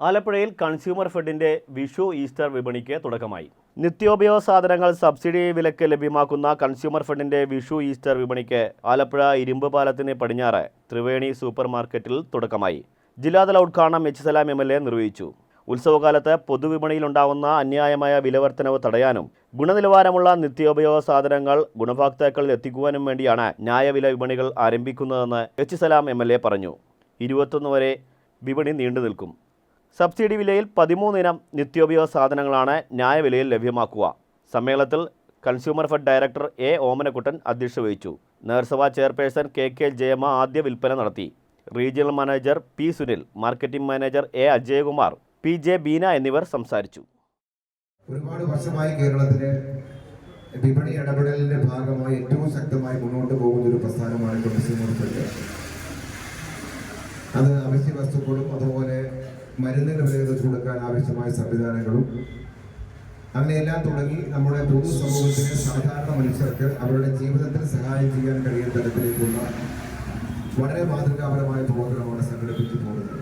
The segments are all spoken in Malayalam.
ആലപ്പുഴയിൽ കൺസ്യൂമർ ഫെഡിന്റെ വിഷു ഈസ്റ്റർ വിപണിക്ക് തുടക്കമായി. നിത്യോപയോഗ സാധനങ്ങൾ സബ്സിഡി വിലക്ക് ലഭ്യമാക്കുന്ന കൺസ്യൂമർ ഫെഡിന്റെ വിഷു ഈസ്റ്റർ വിപണിക്ക് ആലപ്പുഴ ഇരുമ്പ് പാലത്തിന് പടിഞ്ഞാറ് ത്രിവേണി സൂപ്പർ മാർക്കറ്റിൽ തുടക്കമായി. ജില്ലാതല ഉദ്ഘാടനം H Salam M L A നിർവഹിച്ചു. ഉത്സവകാലത്ത് പൊതുവിപണിയിലുണ്ടാവുന്ന അന്യായമായ വിലവർത്തനവ് തടയാനും ഗുണനിലവാരമുള്ള നിത്യോപയോഗ സാധനങ്ങൾ ഗുണഭോക്താക്കളിൽ എത്തിക്കുവാനും വേണ്ടിയാണ് ന്യായവില വിപണികൾ ആരംഭിക്കുന്നതെന്ന് H Salam M L A പറഞ്ഞു. ഇരുപത്തൊന്ന് വരെ വിപണി നീണ്ടു നിൽക്കും സബ്സിഡി വിലയിൽ പതിമൂന്നിനം നിത്യോപയോഗ സാധനങ്ങളാണ് ന്യായവിലയിൽ ലഭ്യമാക്കുക. സമ്മേളനത്തിൽ consumer fed director A Omanakuttan അധ്യക്ഷത വഹിച്ചു. നഗരസഭാ ചെയർപേഴ്സൺ കെ കെ ജയമ്മ ആദ്യ വിൽപ്പന നടത്തി. Regional manager P Sunil marketing manager A Ajayakumar P J Beena എന്നിവർ സംസാരിച്ചു. ഒരുപാട് വർഷമായി കേരളത്തിലെ വിപണി ഇടപെടലിന്റെ ഭാഗമായി ഏറ്റവും ശക്തമായി മുന്നോട്ട് പോകുന്ന ഒരു പ്രസ്ഥാനമാണ് കൺസ്യൂമർ ഫെഡ്. അത് അവശ്യ വസ്തുക്കളും അതുപോലെ മരുന്നിന് വില കൊടുക്കാൻ ആവശ്യമായ സംവിധാനങ്ങളും അങ്ങനെയെല്ലാം തുടങ്ങി നമ്മുടെ പൊതു സമൂഹത്തിന് സാധാരണ മനുഷ്യർക്ക് അവരുടെ ജീവിതത്തിൽ സഹായം ചെയ്യാൻ കഴിയുന്ന തരത്തിലേക്കുള്ള വളരെ മാതൃകാപരമായ പ്രവർത്തനമാണ് സംഘടിപ്പിച്ചു പോകുന്നത്.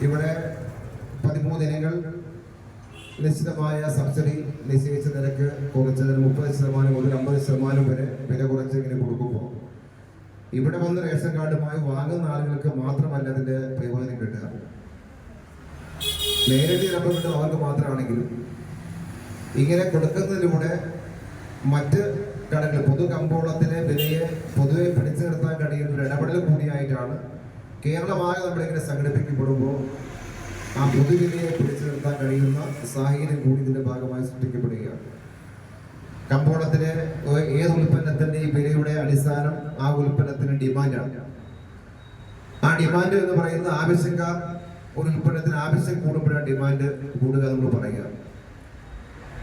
ഇവിടെ പതിമൂന്ന് ഇനങ്ങൾ നിശ്ചിതമായ സബ്സിഡി നിശ്ചയിച്ച നിരക്ക് കുറച്ചതിന് മുപ്പത് ശതമാനം മുതൽ അമ്പത് ശതമാനം വരെ വില കുറച്ച് കൊടുക്കുമ്പോൾ ഇവിടെ വന്ന് റേഷൻ കാർഡുമായി വാങ്ങുന്ന ആളുകൾക്ക് മാത്രമല്ല അതിന്റെ പ്രയോജനം കിട്ടുക. നേരിട്ട് ചിലപ്പോൾ കിട്ടും അവർക്ക് മാത്രമാണെങ്കിലും ഇങ്ങനെ കൊടുക്കുന്നതിലൂടെ മറ്റ് കടകൾ പൊതു കമ്പോളത്തിലെ വിലയെ പൊതുവെ പിടിച്ചു നിർത്താൻ കഴിയുന്ന ഒരു ഇടപെടൽ കൂടിയായിട്ടാണ് കേരളമാകെ നമ്മളിങ്ങനെ സംഘടിപ്പിക്കപ്പെടുമ്പോൾ ആ പൊതുവിലയെ പിടിച്ചു നിർത്താൻ കഴിയുന്ന സാഹചര്യം കൂടി ഇതിന്റെ ഭാഗമായി സൃഷ്ടിക്കപ്പെടുകയാണ്. കമ്പോളത്തിലെ ഏത് ഉൽപ്പന്നത്തിന്റെ ഈ വിലയുടെ അടിസ്ഥാനം ആ ഉൽപ്പന്നത്തിന് ഡിമാൻഡാണ് ആ ഡിമാൻഡ് എന്ന് പറയുന്നത് ആവശ്യക്കാർ ഒരു ഉൽപ്പന്നത്തിന് ആവശ്യം കൂടുമ്പോഴാണ് ഡിമാൻഡ് കൂടുക നമ്മൾ പറയുക.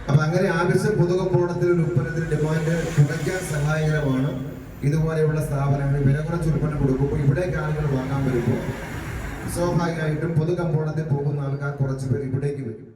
അപ്പൊ അങ്ങനെ ആവശ്യം പൊതുകമ്പോളത്തിൽ ഒരു ഉൽപ്പന്നത്തിന് ഡിമാൻഡ് കുറയ്ക്കാൻ സഹായകരമാണ്. ഇതുപോലെയുള്ള സ്ഥാപനങ്ങൾ വില കുറച്ച് ഉൽപ്പന്നം കൊടുക്കുമ്പോൾ ഇവിടേക്ക് ആളുകൾ വാങ്ങാൻ വരുമ്പോൾ സ്വാഭാവികമായിട്ടും പൊതുകമ്പോളത്തിൽ പോകുന്ന ആൾക്കാർ കുറച്ച് പേർ ഇവിടേക്ക് വരും.